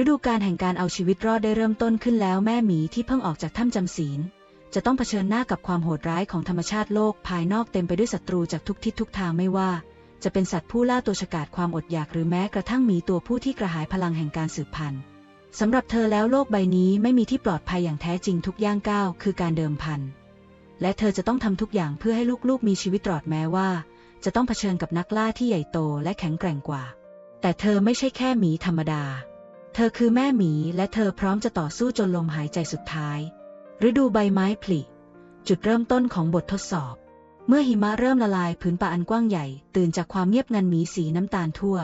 ฤดูกาลแห่งการเอาชีวิตรอดได้เริ่มต้นขึ้นแล้วแม่หมีที่เพิ่งออกจากถ้ำจำศีล จะต้องเผชิญหน้ากับความโหดร้ายของธรรมชาติโลกภายนอกเต็มไปด้วยศัตรูจากทุกทิศทุกทางไม่ว่า จะเป็นสัตว์ผู้ล่าตัวฉกาจความอดอยากหรือแม้กระทั่งหมีตัวผู้ที่กระหายพลังแห่งการสืบพันธุ์สำหรับเธอแล้วโลกใบนี้ไม่มีที่ปลอดภัยอย่างแท้จริงทุกย่างก้าวคือการเดิมพัน และเธอจะต้องทำทุกอย่างเพื่อให้ลูกๆมีชีวิตรอดแม้ว่า จะต้องเผชิญกับนักล่าที่ใหญ่โตและแข็งแกร่งกว่า แต่เธอไม่ใช่แค่หมีธรรมดา เธอคือแม่หมีและเธอพร้อมจะต่อสู้จนลมหายใจสุดท้าย ฤดูใบไม้ผลิ จุดเริ่มต้นของบททดสอบ เมื่อหิมะเริ่มละลายผืนป่าอันกว้างใหญ่ ตื่นจากความเงียบงันหมีสีน้ำตาลทั่ว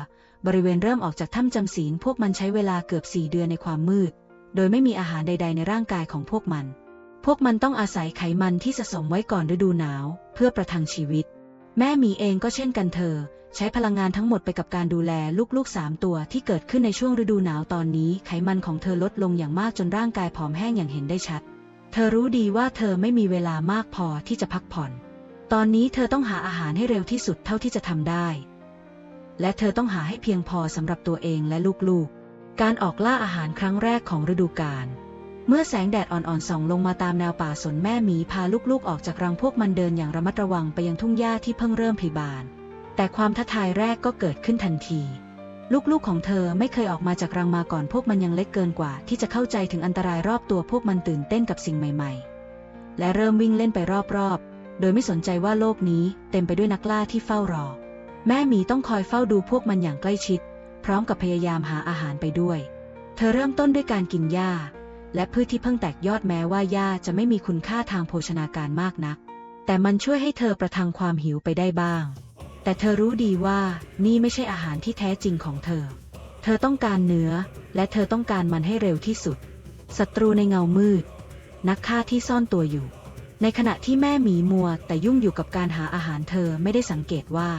บริเวณเริ่มออกจากถ้ำจำศีลพวกมันใช้เวลาเกือบสี่เดือนในความมืด โดยไม่มีอาหารใด ๆ ในร่างกายของพวกมัน พวกมันต้องอาศัยไขมันที่สะสมไว้ก่อนฤดูหนาว เพื่อประทังชีวิต แม่หมีเองก็เช่นกันเธอ ใช้พลังงานทั้งหมดไปกับการดูแลลูกๆสามตัวที่เกิดขึ้นในช่วงฤดูหนาวตอนนี้ ไขมันของเธอลดลงอย่างมากจนร่างกายผอมแห้งอย่างเห็นได้ชัด เธอรู้ดีว่าเธอไม่มีเวลามากพอที่จะพักผ่อน ตอนนี้เธอต้องหาอาหารให้เร็วที่สุดเท่าที่จะทำได้ และเธอต้องหาให้เพียงพอสำหรับตัวเองและลูกๆ การออกล่าอาหารครั้งแรกของฤดูกาล เมื่อแสงแดดอ่อนๆส่องลงมาตามแนวป่าสนแม่หมีพาลูกๆออกจากรังพวกมันเดินอย่างระมัดระวังไปยังทุ่งหญ้าที่เพิ่งเริ่มผลิบาน แต่ความท้าทายแรกก็เกิดขึ้นทันที ลูกๆของเธอไม่เคยออกมาจากรังมาก่อนพวกมันยังเล็กเกินกว่า ที่จะเข้าใจถึงอันตรายรอบตัวพวกมันตื่นเต้นกับสิ่งใหม่ๆ และเริ่มวิ่งเล่นไปรอบๆ โดยไม่สนใจว่าโลกนี้เต็มไปด้วยนักล่าที่เฝ้ารอ แม่หมีต้องคอยเฝ้าดูพวกมันอย่างใกล้ชิด พร้อมกับพยายามหาอาหารไปด้วย เธอเริ่มต้นด้วยการกินหญ้า และพืชที่เพิ่งแตกยอดแม้ว่าหญ้าจะไม่มีคุณค่าทางโภชนาการมากนัก แต่มันช่วยให้เธอประทังความหิวไปได้บ้าง แต่เธอรู้ดีว่านี่ไม่ใช่อาหารที่แท้จริงของเธอ เธอต้องการเนื้อ และเธอต้องการมันให้เร็วที่สุด ศัตรูในเงามืด นักฆ่าที่ซ่อนตัวอยู่ ในขณะที่แม่หมีมัว แต่ยุ่งอยู่กับการหาอาหารเธอไม่ได้สังเกตว่า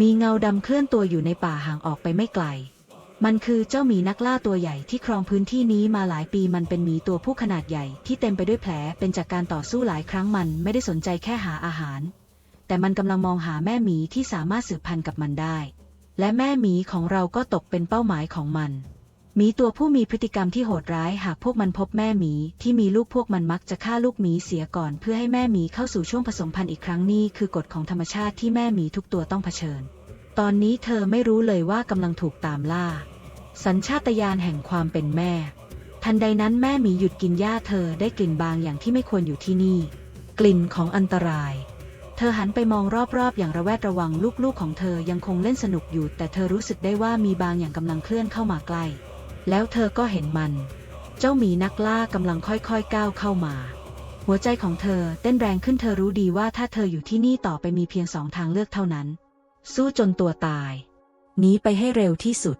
มีเงาดำเคลื่อนตัวอยู่ในป่าห่างออกไปไม่ไกล มันคือเจ้าหมีนักล่าตัวใหญ่ที่ครองพื้นที่นี้มาหลายปีมันเป็นหมีตัวผู้ขนาดใหญ่ที่เต็มไปด้วยแผลเป็นจากการต่อสู้หลายครั้งมันไม่ได้สนใจแค่หาอาหาร แต่มันกำลังมองหาแม่หมีที่สามารถสืบพันธุ์กับมันได้ และแม่หมีของเราก็ตกเป็นเป้าหมายของมันหมีตัวผู้มีพฤติกรรมที่โหดร้ายหากพวกมันพบแม่หมีที่มีลูกพวกมันมักจะฆ่าลูกหมีเสียก่อน เพื่อให้แม่หมีเข้าสู่ช่วงผสมพันธุ์อีกครั้งนี่คือกฎของธรรมชาติที่แม่หมีทุกตัวต้องเผชิญ ตอนนี้เธอไม่รู้เลยว่ากำลังถูกตามล่า สัญชาตญาณแห่งความเป็นแม่ ทันใดนั้นแม่หมีหยุดกินหญ้าเธอได้กลิ่นบางอย่างที่ไม่ควรอยู่ที่นี่ กลิ่นของอันตราย เธอหันไปมองรอบๆ อย่างระแวดระวังลูกๆของเธอยังคงเล่นสนุกอยู่ แต่เธอรู้สึกได้ว่ามีบางอย่างกำลังเคลื่อนเข้ามาใกล้ แล้วเธอก็เห็นมัน เจ้าหมีนักล่ากำลังค่อยๆก้าวเข้ามา หัวใจของเธอเต้นแรงขึ้นเธอรู้ดีว่าถ้าเธออยู่ที่นี่ต่อไปมีเพียงสองทางเลือกเท่านั้น สู้จนตัวตายหนีไปให้เร็วที่สุด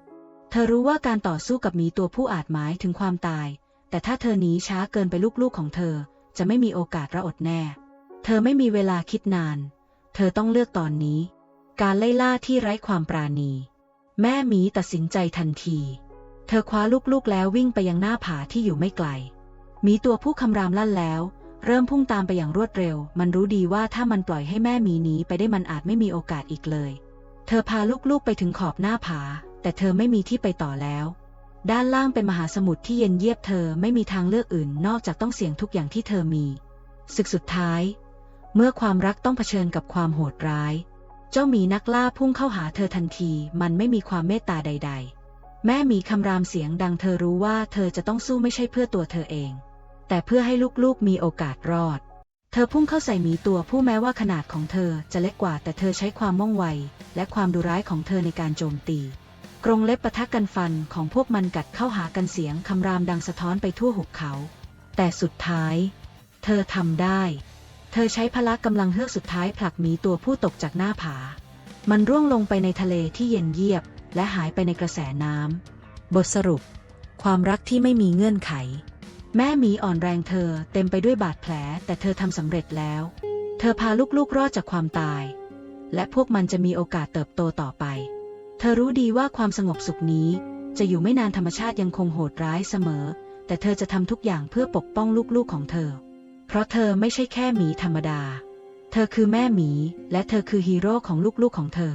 เธอรู้ว่าการต่อสู้กับหมีตัวผู้อาจหมายถึงความตาย แต่ถ้าเธอหนีช้าเกินไปลูกๆของเธอ จะไม่มีโอกาสระอดแน่ เธอไม่มีเวลาคิดนาน เธอต้องเลือกตอนนี้ การไล่ล่าที่ไร้ความปราณี แม่หมีตัดสินใจทันที เธอคว้าลูกๆแล้ววิ่งไปยังหน้าผาที่อยู่ไม่ไกล หมีตัวผู้คำรามลั่นแล้ว เริ่มพุ่งตามไปอย่างรวดเร็ว มันรู้ดีว่าถ้ามันปล่อยให้แม่หมีหนีไปได้มันอาจไม่มีโอกาสอีกเลย เธอพาลูกๆไปถึงขอบหน้าผา แต่เธอไม่มีที่ไปต่อแล้ว ด้านล่างเป็นมหาสมุทรที่เย็นเยียบเธอไม่มีทางเลือกอื่นนอกจากต้องเสี่ยงทุกอย่างที่เธอมีศึกสุดท้าย เมื่อความรักต้องเผชิญกับความโหดร้าย เจ้าหมีนักล่าพุ่งเข้าหาเธอทันที มันไม่มีความเมตตาใด ๆ แม่หมีคำรามเสียงดังเธอรู้ว่าเธอจะต้องสู้ไม่ใช่เพื่อตัวเธอเอง แต่เพื่อให้ลูกๆมีโอกาสรอด เธอพุ่งเข้าใส่หมีตัวผู้แม้ว่าขนาดของเธอจะเล็กกว่าแต่เธอใช้ความว่องไว และความดุร้ายของเธอในการโจมตี กรงเล็บปะทะกันฟันของพวกมันกัดเข้าหากันเสียงคำรามดังสะท้อนไปทั่วหุบเขา แต่สุดท้าย เธอทำได้ เธอใช้พละกำลังเฮือกสุดท้ายผลักหมีตัวผู้ตกจากหน้าผา มันร่วงลงไปในทะเลที่เย็นเยียบ และหายไปในกระแสน้ำ บทสรุป ความรักที่ไม่มีเงื่อนไข แม่หมีอ่อนแรงเธอเต็มไปด้วยบาดแผล แต่เธอทำสำเร็จแล้ว เธอพาลูกๆรอดจากความตาย และพวกมันจะมีโอกาสเติบโตต่อไป ธอรู้ดีว่าความสงบสุขนี้ จะอยู่ไม่นานธรรมชาติยังคงโหดร้ายเสมอ แต่เธอจะทำทุกอย่างเพื่อปกป้องลูกๆของเธอ เพราะเธอไม่ใช่แค่หมีธรรมดา เธอคือแม่หมี และเธอคือฮีโร่ของลูกๆของเธอ